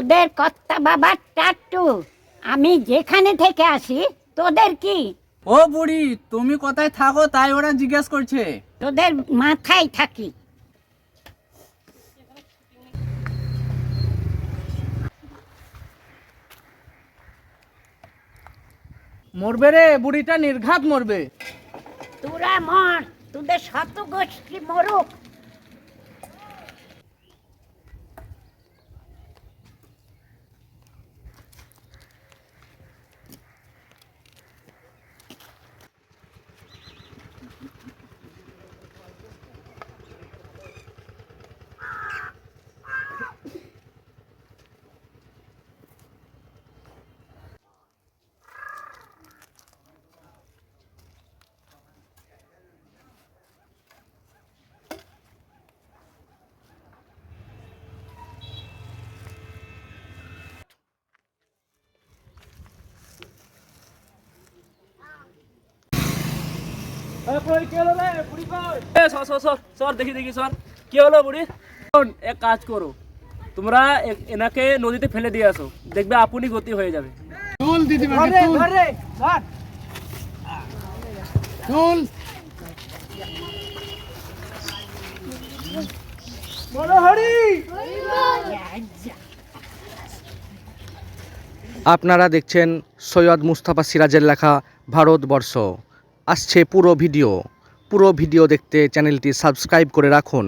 তোদের কর্তা বাবার টাট্টু আমি যেখানে থেকে আসি তোদের কি? ও বুড়ি তুমি কোথায় থাকো তাই ওরা জিজ্ঞেস করছে। তোদের মাথায় থাকি। মরবে রে বুড়িটা নির্ঘাত মরবে। তোরা মর তোদের শত গোষ্ঠী মরুক। সর সর সর সর দেখি দেখি সর। কি হলো বুড়ি? এক কাজ করো। তোমরা এনাকে নদীতে ফেলে দিয়ে আসো। দেখবে আপনি গতি হয়ে যাবে। আপনারা দেখছেন সৈয়দ মুস্তাফা সিরাজের লেখা ভারতবর্ষ। আসছে পুরো ভিডিও। পুরো ভিডিও দেখতে চ্যানেলটি সাবস্ক্রাইব করে রাখুন।